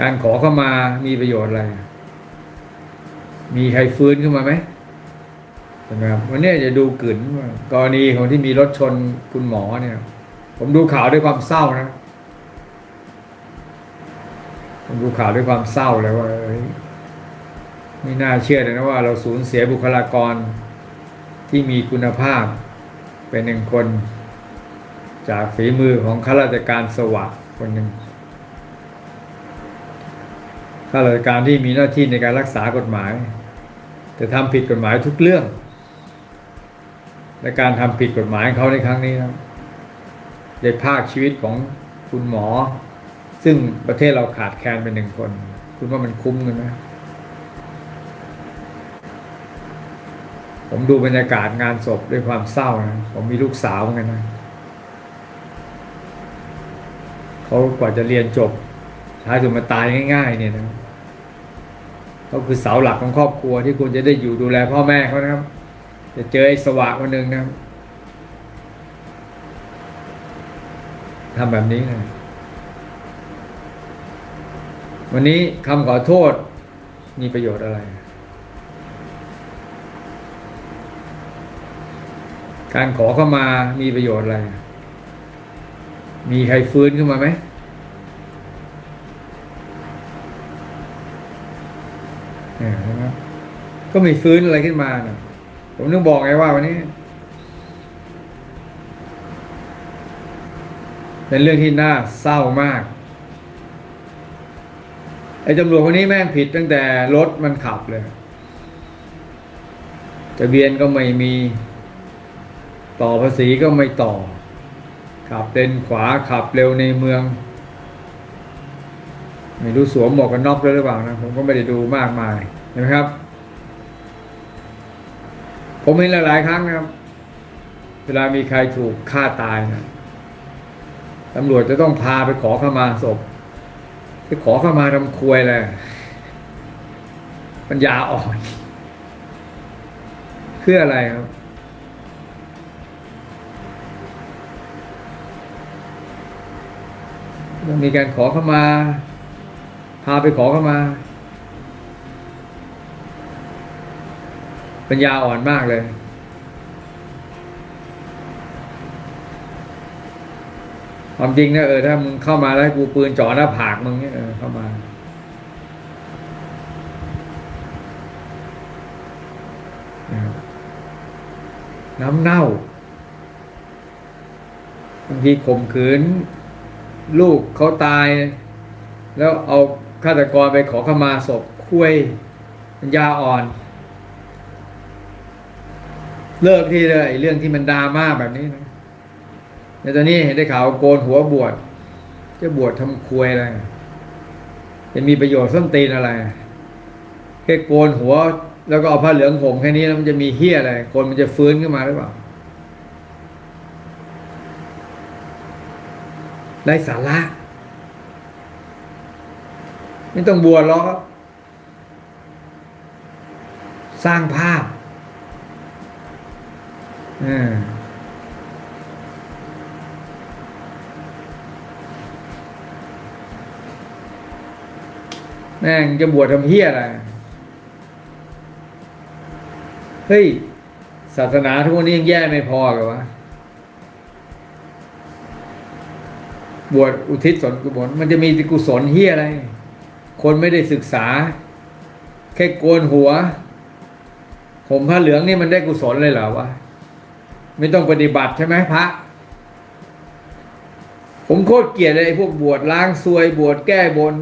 การขอเข้ามามีประโยชน์อะไร มีใครฟื้นขึ้นมาไหมใช่ไหมครับวันนี้จะดูกลืนว่ากรณีของที่มีรถชนคุณหมอเนี่ย ผมดูข่าวด้วยความเศร้านะผมดูข่าวด้วยความเศร้าเลยว่าไม่น่าเชื่อเลยนะว่าเราสูญเสียบุคลากรที่มีคุณภาพเป็นหนึ่งคน จากฝีมือของข้าราชการสวัสดิ์คนหนึ่ง ข้าราชการที่มีหน้าที่ในการรักษากฎหมาย แต่ทำผิดกฎหมายทุกเรื่อง และการทำผิดกฎหมายของเขาในครั้งนี้นะได้ภาคชีวิตของคุณหมอ ซึ่งประเทศเราขาดแคลนเป็นหนึ่งคน คุณว่ามันคุ้มกันไหมผมดูบรรยากาศงานศพด้วยความเศร้านะผมมีลูกสาวเหมือนกันนะเขากว่าจะเรียนจบ ท้ายสุดมาตายง่าย ๆ เนี่ยนะเขาคือเสาหลักของครอบครัวที่คุณจะได้อยู่ดูแลพ่อแม่เขานะครับ จะเจอไอ้สวะคนหนึ่งนะทำแบบนี้นะวันนี้คำขอโทษมีประโยชน์อะไร การขอเข้ามามีประโยชน์อะไร มีใครฟื้นขึ้นมาไหมเนี่ยใช่ไหม ก็มีฟื้นอะไรขึ้นมานะผมต้องบอกไงว่าวันนี้ เป็นเรื่องที่น่าเศร้ามาก ไอ้ตำรวจคนนี้แม่งผิดตั้งแต่รถมันขับเลยทะเบียนก็ไม่มี ต่อภาษีก็ไม่ต่อ ขับเลนขวาขับเร็วในเมืองไม่รู้สวมหมวกกันน็อกด้วยหรือเปล่านะ ผมก็ไม่ได้ดูมากมายเห็นไหมครับ ผมเห็นหลายๆครั้งนะครับ เวลามีใครถูกฆ่าตายนะตำรวจจะต้องพาไปขอเข้ามาศพไปขอเข้ามาทำควยเลยปัญญาอ่อนเพื่ออะไรครับต้องมีการขอเข้ามา พาไปขอเข้ามา ปัญญาอ่อนมากเลย ความจริงนะเออถ้ามึงเข้ามาแล้วกูปืนจ่อหน้าผากมึงเนี่ยเออเข้ามาน้ำเน่าบางทีข่มขืน ลูกเขาตาย แล้วเอาฆาตกรไปขอขมาศพคุยปัญญาอ่อน เลิกที่เลยเรื่องที่มันดราม่าแบบนี้นะในตอนนี้เห็นได้ข่าวโกนหัวบวชจะบวชทำควยอะไรจะมีประโยชน์ส้นตีนอะไรแค่โกนหัว แล้วก็เอาผ้าเหลืองห่มแค่นี้แล้วมันจะมีเฮี้ยอะไร คนมันจะฟื้นขึ้นมาหรือเปล่าไร้สาระไม่ต้องบวชหรอกสร้างภาพ ออแม่งจะบวชทำเฮี้ยอะไร เฮ้ย ศาสนาทุกวันนี้ยังแย่ไม่พอกับวะ บวชอุทิศส่วนกุศลมันจะมีกุศลเฮียอะไร คนไม่ได้ศึกษา แค่โกนหัว ผมผ้าเหลืองนี่มันได้กุศลเลยเหรอวะ ไม่ต้องปฏิบัติใช่ไหมพระ ผมโคตรเกลียดเลยพวกบวชล้างซวยบวชแก้บน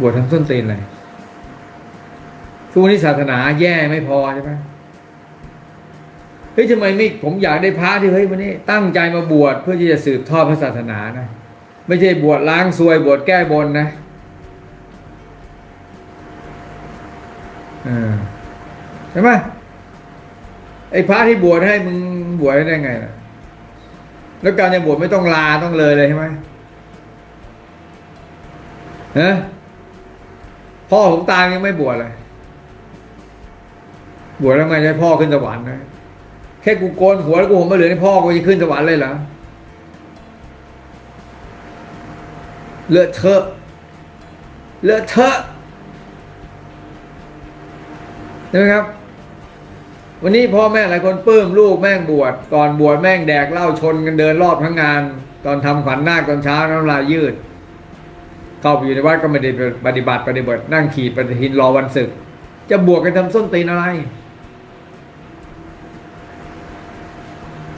บวชทำส้นตีนอะไรทุกวันนี้ศาสนาแย่ไม่พอใช่ไหมเฮ้ยทำไมไม่ผมอยากได้พระที่เฮ้ยวันนี้ ตั้งใจมาบวชเพื่อที่จะสืบทอดพระศาสนานะ ไม่ใช่บวชล้างซวย บวชแก้บนนะเออใช่ไหม ไอ้พระที่บวชให้มึงบวชได้ไงล่ะแล้วการจะบวชไม่ต้องลาต้องเลยเลยใช่ไหมฮะพ่อผมตายยังไม่บวชเลย บวชแล้วไงจะให้พ่อขึ้นสวรรค์นะแค่กูโกนหัวแล้วกูผมมาเหลือให้พ่อกูจะขึ้นสวรรค์เลยเหรอเลอะเทอะเลอะเทอะใช่ไหมครับ วันนี้พ่อแม่หลายคนปลื้มลูกแม่งบวชก่อนบวชแม่งแดกเหล้าชนกันเดินรอบทั้งงาน ตอนทำขวัญนาคตอนเช้าน้ำลายยืด เข้าไปอยู่ในวัดก็ไม่ได้ปฏิบัติปฏิบัตินั่งขีดปฏิทินรอวันศึก จะบวชกันทำส้นตีนอะไร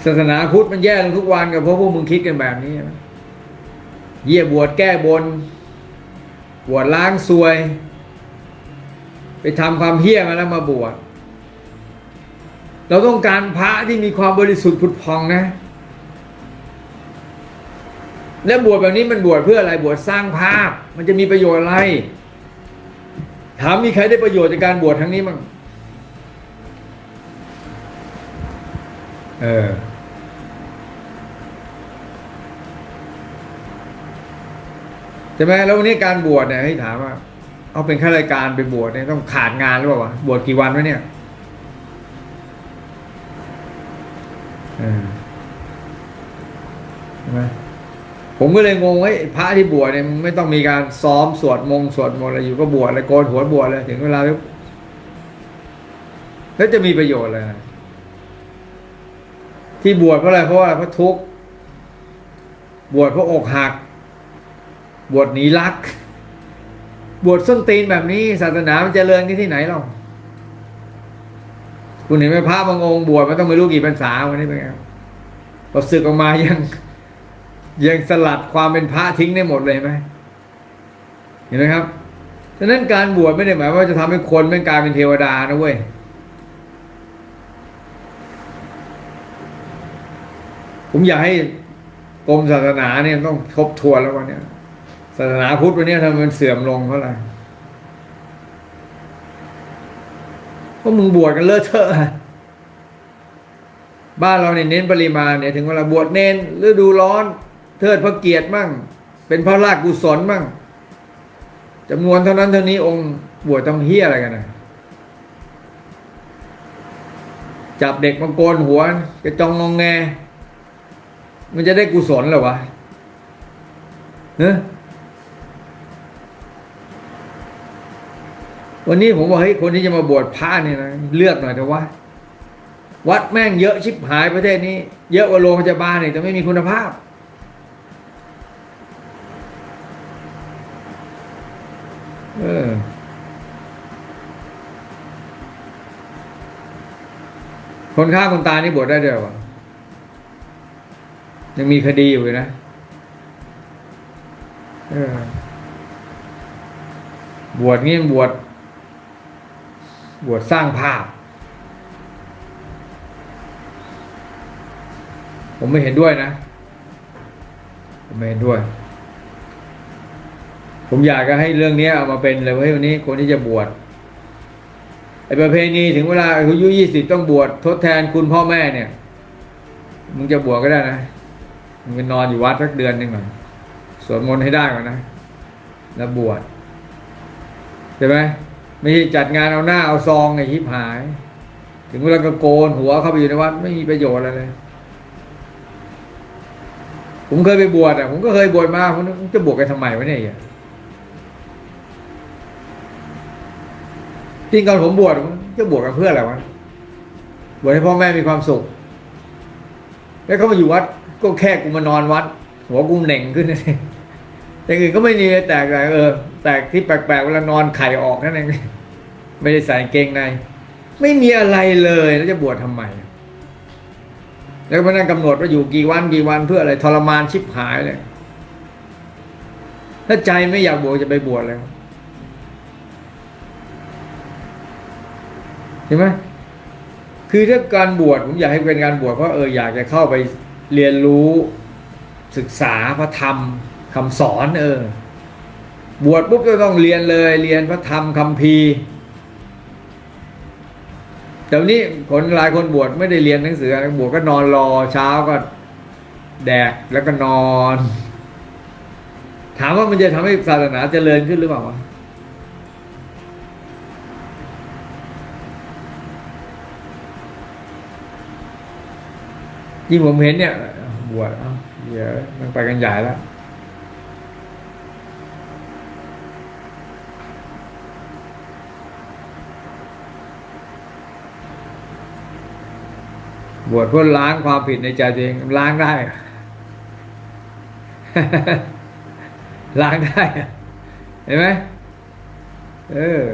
ศาสนาพุทธมันแย่ลงทุกวันกับเพราะพวกมึงคิดกันแบบนี้ เยี่ยบวชแก้บน บวชล้างซวย ไปทำความเฮี้ยมาแล้วมาบวช เราต้องการพระที่มีความบริสุทธิ์ผุดพองนะ แล้วบวชแบบนี้มันบวชเพื่ออะไรบวชสร้างภาพ มันจะมีประโยชน์อะไร ถามมีใครได้ประโยชน์จากการบวชทั้งนี้มั้งเออใช่ไหมแล้ววันนี้การบวชเนี่ยให้ถามว่า เอาเป็นข้าราชการไปบวชเนี่ยต้องขาดงานหรือเปล่าวะบวชกี่วันวะเนี่ยเออ ใช่ไหมผมก็เลยงงว่าไอ้พระที่บวชเนี่ยไม่ต้องมีการซ้อมสวดมงสวดมนต์อะไรอยู่ก็บวชเลยโกนหัวบวชเลยถึงเวลาแล้วแล้วจะมีประโยชน์อะไรที่บวชเพราะอะไรเพราะว่าเพราะทุกข์บวชเพราะอกหัก บวชหนีรัก บวชส้นตีนแบบนี้ ศาสนามันเจริญกันที่ไหนเรา คุณเห็นไหมพระบางองค์บวชมันต้องไม่รู้กี่พรรษาวันนี้เป็นไงพอศึกออกมายัง ยังสลัดความเป็นพระทิ้งได้หมดเลยไหมเห็นไหมครับฉะนั้นการบวชไม่ได้หมายว่าจะทำให้คนเป็นกลายเป็นเทวดานะเว้ยผมอยากให้กรมศาสนาเนี่ยต้องทบทวนแล้ววันนี้ศาสนาพุทธวันนี้ทำไมมันเสื่อมลงเพราะอะไร พราะมึงบวชกันเลอะเทอะบ้านเราเนี่ยเน้นปริมาณเนี่ยถึงเวลาบวชเน้นฤดูร้อน เทิดพระเกียรติมั่ง เป็นพระราชกุศลมั่งจำนวนเท่านั้นเท่านี้องค์บวชทำเฮี้ยอะไรกันนะจับเด็กมาโกนหัวกระจองงองแง มันจะได้กุศลหรอวะเนอะ วันนี้ผมบอกเฮ้ยคนที่จะมาบวชพระเนี่ยนะเลือกหน่อยเถอะว่า วัดแม่งเยอะชิบหายประเทศนี้ เยอะกว่าโรงพยาบาลเนี่ยแต่ไม่มีคุณภาพ เออคนฆ่าคนตายนี่บวชได้ด้วยวะยังมีคดีอยู่เลยนะบวชนี่บวช บวชสร้างภาพ ผมไม่เห็นด้วยนะ ผมไม่เห็นด้วย ผมอยากจะให้เรื่องนี้เอามาเป็นเลยว่าเฮ้ยวันนี้คนที่จะบวชไอ้ประเพณีถึงเวลาอายุยี่สิบต้องบวชทดแทนคุณพ่อแม่เนี่ย มึงจะบวชก็ได้นะ มึงไปนอนอยู่วัดสักเดือนหนึ่งก่อนสวดมนต์ให้ได้ก่อนนะ แล้วบวชใช่ไหม ไม่ใช่จัดงานเอาหน้าเอาซองไอ้ฮิปหาย ถึงเวลาก็โกนหัวเข้าไปอยู่ในวัดไม่มีประโยชน์อะไรเลยผมเคยไปบวชอะผมก็เคยบวชมาผมจะบวชกันทำไมวะเนี่ยไอ้จริงก่อนผมบวชผมจะบวชกันเพื่ออะไรวะบวชให้พ่อแม่มีความสุข แล้วเขามาอยู่วัด ก็แค่กูมานอนวัด หัวกูเหน่งขึ้นนั่นเองอย่างอื่นก็ไม่มีแตกแต่เออ แตกที่แปลกๆเวลานอนไข่ออกนั่นเองไม่ได้ใส่เกงใน ไม่มีอะไรเลยแล้วจะบวชทำไม แล้วมานั่งกำหนดว่าอยู่กี่วันกี่วันเพื่ออะไรทรมานชิบหายเลย ถ้าใจไม่อยากบวชจะไปบวชแล้วเห็นไหมคือถ้าการบวชผมอยากให้เป็นการบวชเพราะเอออยากจะเข้าไปเรียนรู้ศึกษาพระธรรมคำสอนเออ บวชปุ๊บก็ต้องเรียนเลย เรียนพระธรรมคำพีร์แต่วันนี้คนหลายคนบวชไม่ได้เรียนหนังสือบวชก็นอนรอเช้าก็แดกแล้วก็นอน ถามว่ามันจะทำให้ศาสนาเจริญขึ้นหรือเปล่าวะยิ่งผมเห็นเนี่ย บวชเอ้าเดี๋ยวมันไปกันใหญ่แล้ว บวชเพื่อล้างความผิดในใจตัวเองล้างได้ ล้างได้ เห็นไหมเออ